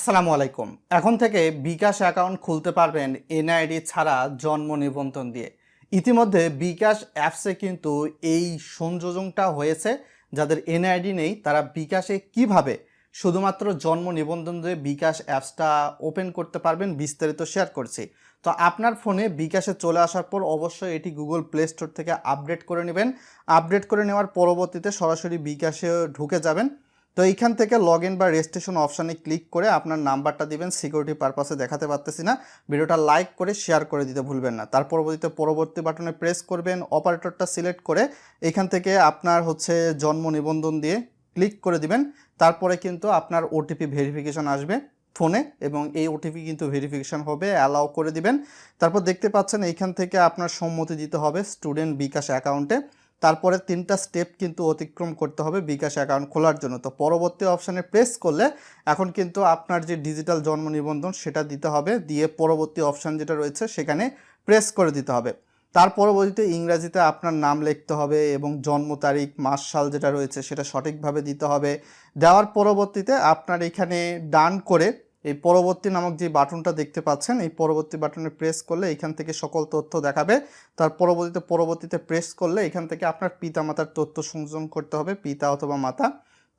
আসসালামু আলাইকুম। এখন থেকে বিকাশ অ্যাকাউন্ট খুলতে পারবেন এনআইডি ছাড়া জন্ম নিবন্ধন দিয়ে। ইতিমধ্যে বিকাশ অ্যাপসে কিন্তু এই সংযোজনটা হয়েছে। যাদের এনআইডি নেই, তারা বিকাশে কীভাবে শুধুমাত্র জন্ম নিবন্ধন দিয়ে বিকাশ অ্যাপসটা ওপেন করতে পারবেন, বিস্তারিত শেয়ার করছি। তো আপনার ফোনে বিকাশে চলে আসার পর অবশ্যই এটি গুগল প্লে স্টোর থেকে আপডেট করে নেবেন। আপডেট করে নেওয়ার পরবর্তীতে সরাসরি বিকাশে ঢুকে যাবেন। তো এইখান থেকে লগ ইন বা রেজিস্ট্রেশন অপশানে ক্লিক করে আপনার নাম্বারটা দিবেন সিকিউরিটি পারপাসে দেখাতে পারতেছি না। ভিডিওটা লাইক করে শেয়ার করে দিতে ভুলবেন না। তার পরবর্তীতে পরবর্তী বাটনে প্রেস করবেন অপারেটরটা সিলেক্ট করে এখান থেকে আপনার হচ্ছে জন্ম নিবন্ধন দিয়ে ক্লিক করে দিবেন। তারপরে কিন্তু আপনার ওটিপি ভেরিফিকেশন আসবে ফোনে এবং এই ওটিপি কিন্তু ভেরিফিকেশন হবে অ্যালাউ করে দিবেন। তারপর দেখতে পাচ্ছেন এইখান থেকে আপনার সম্মতি দিতে হবে স্টুডেন্ট বিকাশ অ্যাকাউন্টে তারপরে তিনটা স্টেপ কিন্তু অতিক্রম করতে হবে বিকাশ অ্যাকাউন্ট খোলার জন্য। তো পরবর্তী অপশানে প্রেস করলে এখন কিন্তু আপনার যে ডিজিটাল জন্ম নিবন্ধন সেটা দিতে হবে। দিয়ে পরবর্তী অপশান যেটা রয়েছে সেখানে প্রেস করে দিতে হবে। তার পরবর্তীতে ইংরাজিতে আপনার নাম লিখতে হবে এবং জন্ম তারিখ, মাস, সাল যেটা রয়েছে সেটা সঠিকভাবে দিতে হবে। দেওয়ার পরবর্তীতে আপনার এখানে ডান করে এই পরবর্তী নামক যে বাটনটা দেখতে পাচ্ছেন, এই পরবর্তী বাটনে প্রেস করলে এখান থেকে সকল তথ্য দেখাবে। তার পরবর্তীতে পরবর্তীতে প্রেস করলে এখান থেকে আপনার পিতা মাতার তথ্য সংযোজন করতে হবে, পিতা অথবা মাতা।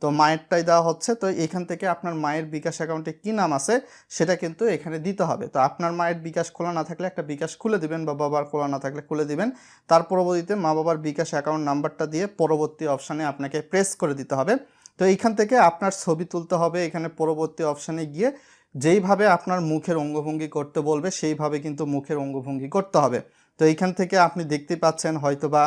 তো মায়েরটাই দেওয়া হচ্ছে, তো এখান থেকে আপনার মায়ের বিকাশ অ্যাকাউন্টে কী নাম আছে, সেটা কিন্তু এখানে দিতে হবে। তো আপনার মায়ের বিকাশ খোলা না থাকলে একটা বিকাশ খুলে দিবেন বা বাবার খোলা না থাকলে খুলে দিবেন। তার পরবর্তীতে মা বাবার বিকাশ অ্যাকাউন্ট নাম্বারটা দিয়ে পরবর্তী অপশানে আপনাকে প্রেস করে দিতে হবে। তো এইখান থেকে আপনার ছবি তুলতে হবে এখানে পরবর্তী অপশানে গিয়ে। যেইভাবে আপনার মুখের অঙ্গভঙ্গি করতে বলবে, সেইভাবে কিন্তু মুখের অঙ্গভঙ্গি করতে হবে। তো এইখান থেকে আপনি দেখতে পাচ্ছেন হয়তোবা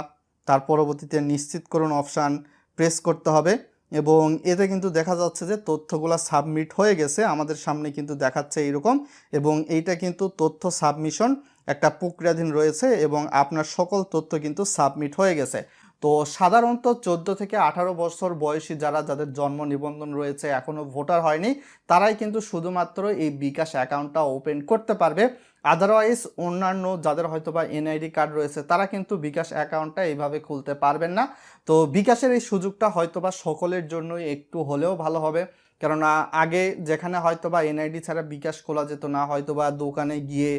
তার পরবর্তীতে নিশ্চিত করুন অপশান প্রেস করতে হবে। এবং এতে কিন্তু দেখা যাচ্ছে যে তথ্যগুলো সাবমিট হয়ে গেছে, আমাদের সামনে কিন্তু দেখাচ্ছে এইরকম। এবং এইটা কিন্তু তথ্য সাবমিশন একটা প্রক্রিয়াধীন রয়েছে এবং আপনার সকল তথ্য কিন্তু সাবমিট হয়ে গেছে। তো সাধারণত চোদ্দ থেকে আঠারো বছর বয়সী যারা, যাদের জন্ম নিবন্ধন রয়েছে এখনও ভোটার হয়নি, তারাই কিন্তু শুধুমাত্র এই বিকাশ অ্যাকাউন্টটা ওপেন করতে পারবে। আদারওয়াইজ অন্যান্য যাদের হয়তো বা এনআইডি কার্ড রয়েছে, তারা কিন্তু বিকাশ অ্যাকাউন্টটা এইভাবে খুলতে পারবেন না। তো বিকাশের এই সুযোগটা হয়তো বা সকলের জন্যই একটু হলেও ভালো হবে। কেননা আগে যেখানে হয়তো বা এনআইডি ছাড়া বিকাশ খোলা যেত না হয়তো বা দোকানে গিয়ে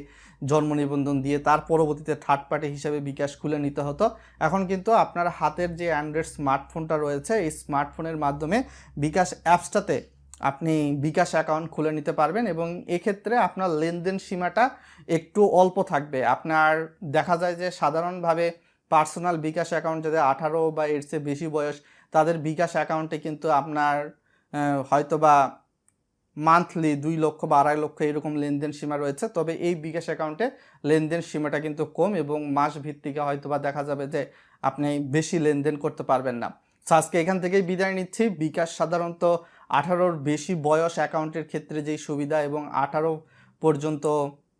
জন্ম নিবন্ধন দিয়ে তার পরবর্তীতে থার্ড পার্টি হিসেবে বিকাশ খুলে নিতে হতো। এখন কিন্তু আপনার হাতের যে অ্যান্ড্রয়েড স্মার্টফোনটা রয়েছে, এই স্মার্টফোনের মাধ্যমে বিকাশ অ্যাপসটাতে আপনি বিকাশ অ্যাকাউন্ট খুলে নিতে পারবেন এবং এক্ষেত্রে আপনার লেনদেন সীমাটা একটু অল্প থাকবে। আপনার দেখা যায় যে সাধারণভাবে পার্সোনাল বিকাশ অ্যাকাউন্ট যাদের আঠারো বা এর চেয়ে বেশি বয়স তাদের বিকাশ অ্যাকাউন্টে কিন্তু আপনার আহ, হয়তোবা মান্থলি দুই লক্ষ বা আড়াই লক্ষ এরকম লেনদেন সীমা রয়েছে। তবে এই বিকাশ অ্যাকাউন্টে লেনদেন সীমাটা কিন্তু কম এবং মাস ভিত্তিকে হয়তোবা দেখা যাবে যে আপনি বেশি লেনদেন করতে পারবেন না। আজকে এখান থেকেই বিদায় নিচ্ছি। বিকাশ সাধারণত আঠারোর বেশি বয়স অ্যাকাউন্টের ক্ষেত্রে যেই সুবিধা এবং আঠারো পর্যন্ত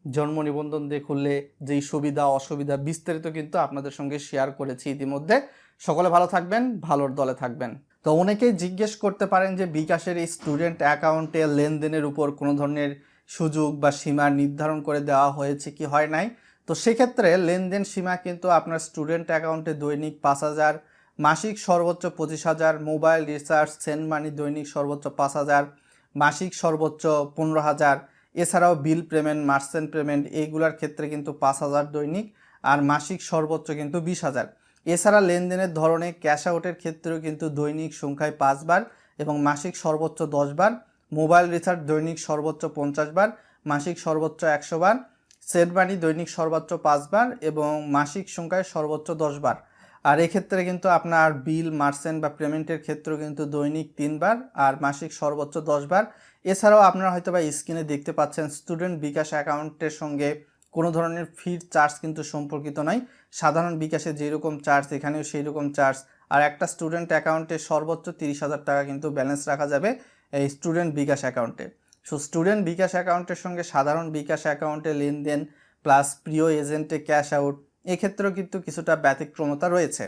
জন্ম নিবন্ধন দিয়ে খুললে যেই সুবিধা, অসুবিধা বিস্তারিত কিন্তু আপনাদের সঙ্গে শেয়ার করেছি ইতিমধ্যে। সকলে ভালো থাকবেন, ভালোর দলে থাকবেন। তো অনেকেই জিজ্ঞেস করতে পারেন যে বিকাশের এই স্টুডেন্ট অ্যাকাউন্টে লেনদেনের উপর কোনো ধরনের সুযোগ বা সীমা নির্ধারণ করে দেওয়া হয়েছে কি হয় নাই? তো সেক্ষেত্রে লেনদেন সীমা কিন্তু আপনার স্টুডেন্ট অ্যাকাউন্টে দৈনিক পাঁচ হাজার মাসিক সর্বোচ্চ পঁচিশ হাজার, মোবাইল রিচার্জ, সেন্ড মানি, দৈনিক সর্বোচ্চ পাঁচ হাজার, মাসিক সর্বোচ্চ পনেরো হাজার, এছাড়াও বিল পেমেন্ট, মার্চেন্ট পেমেন্ট এইগুলার ক্ষেত্রে কিন্তু পাঁচ হাজার দৈনিক আর মাসিক সর্বোচ্চ কিন্তু বিশ হাজার। এছাড়া লেনদেনের ধরনে ক্যাশ আউটের ক্ষেত্রেও কিন্তু দৈনিক সংখ্যায় পাঁচবার এবং মাসিক সর্বোচ্চ দশবার মোবাইল রিচার্জ দৈনিক সর্বোচ্চ পঞ্চাশ বার, মাসিক সর্বোচ্চ একশো বার সেট মানি দৈনিক সর্বোচ্চ পাঁচবার এবং মাসিক সংখ্যায় সর্বোচ্চ দশবার আর এক্ষেত্রে কিন্তু আপনার বিল মার্চেন্ট বা পেমেন্টের ক্ষেত্রেও কিন্তু দৈনিক তিনবার আর মাসিক সর্বোচ্চ দশবার। এছাড়াও আপনারা হয়তো বা স্ক্রিনে দেখতে পাচ্ছেন স্টুডেন্ট বিকাশ অ্যাকাউন্টের সঙ্গে কোনো ধরনের ফির চার্জ কিন্তু সম্পর্কিত নয় সাধারণ বিকাশে যেরকম চার্জ এখানেও সেই রকম চার্জ আর একটা স্টুডেন্ট অ্যাকাউন্টে সর্বোচ্চ তিরিশ হাজার টাকা কিন্তু ব্যালেন্স রাখা যাবে এই স্টুডেন্ট বিকাশ অ্যাকাউন্টে। সো স্টুডেন্ট বিকাশ অ্যাকাউন্টের সঙ্গে সাধারণ বিকাশ অ্যাকাউন্টে লেনদেন প্লাস প্রিয় এজেন্টে ক্যাশ আউট এক্ষেত্রেও কিন্তু কিছুটা ব্যতিক্রমতা রয়েছে।